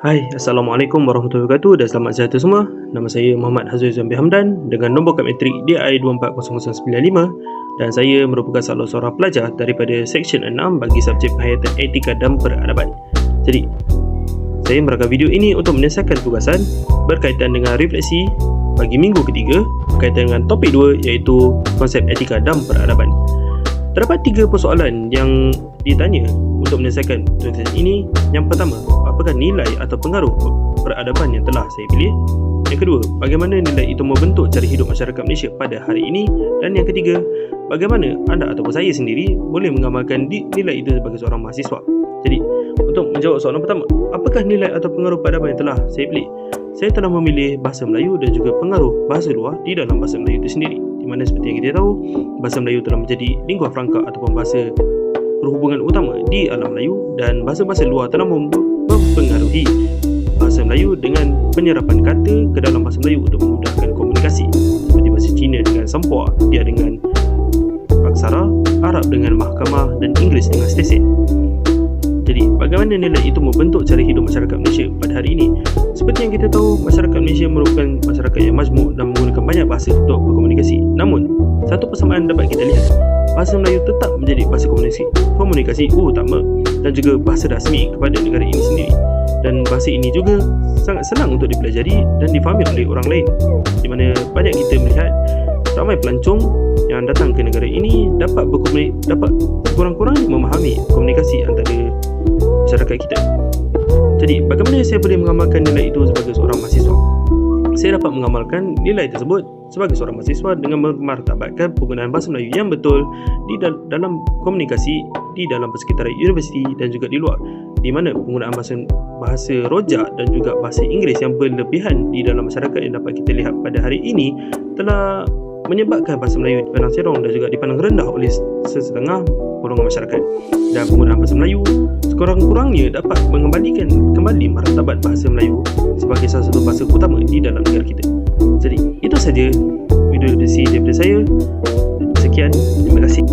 Hai, Assalamualaikum warahmatullahi wabarakatuh dan selamat sejahtera semua. Nama saya Muhammad Hazrul Zambi Hamdan dengan nombor kad matrik DI240095 dan saya merupakan salah seorang pelajar daripada Seksyen 6 bagi subjek penghayatan etika dan peradaban. Jadi, saya merakam video ini untuk menyelesaikan tugasan berkaitan dengan refleksi bagi minggu ketiga berkaitan dengan topik 2 iaitu konsep etika dan peradaban. Terdapat tiga persoalan yang ditanya untuk menyelesaikan tulisan ini. Yang pertama, apakah nilai atau pengaruh peradaban yang telah saya pilih? Yang kedua, bagaimana nilai itu membentuk cara hidup masyarakat Malaysia pada hari ini? Dan yang ketiga, bagaimana anda ataupun saya sendiri boleh mengamalkan nilai itu sebagai seorang mahasiswa? Jadi, untuk menjawab soalan pertama, apakah nilai atau pengaruh peradaban yang telah saya pilih? Saya telah memilih bahasa Melayu dan juga pengaruh bahasa luar di dalam bahasa Melayu itu sendiri di mana seperti yang kita tahu bahasa Melayu telah menjadi lingua franca ataupun bahasa perhubungan utama di alam Melayu dan bahasa-bahasa luar telah mempengaruhi bahasa Melayu dengan penyerapan kata ke dalam bahasa Melayu untuk memudahkan komunikasi seperti bahasa Cina dengan sempua dia dengan aksara Arab dengan mahkamah dan Inggeris dengan stesen jadi, bagaimana nilai itu membentuk cara hidup masyarakat Malaysia pada hari ini? Seperti yang kita tahu, masyarakat Malaysia merupakan masyarakat yang majmuk dan banyak bahasa untuk berkomunikasi. Namun, satu persamaan dapat kita lihat, bahasa Melayu tetap menjadi bahasa komunikasi, komunikasi utama dan juga bahasa rasmi kepada negara ini sendiri. Dan bahasa ini juga sangat senang untuk dipelajari dan difahami oleh orang lain. Di mana banyak kita melihat ramai pelancong yang datang ke negara ini dapat berkomunikasi dapat kurang-kurangnya memahami komunikasi antara masyarakat kita. Jadi, bagaimana saya boleh mengamalkan nilai itu sebagai seorang mahasiswa? Saya dapat mengamalkan nilai tersebut sebagai seorang mahasiswa dengan memartabatkan penggunaan bahasa Melayu yang betul di dal- dalam komunikasi di dalam persekitaran universiti dan juga di luar. Di mana penggunaan bahasa bahasa rojak dan juga bahasa Inggeris yang berlebihan di dalam masyarakat yang dapat kita lihat pada hari ini telah menyebabkan bahasa Melayu dipandang serong dan juga dipandang rendah oleh sesetengah golongan masyarakat. Dan penggunaan bahasa Melayu sekurang-kurangnya dapat mengembalikan kembali martabat bahasa Melayu sebagai salah satu bahasa utama di dalam negara kita. Jadi, itu saja video diskusi daripada saya. Sekian, terima kasih.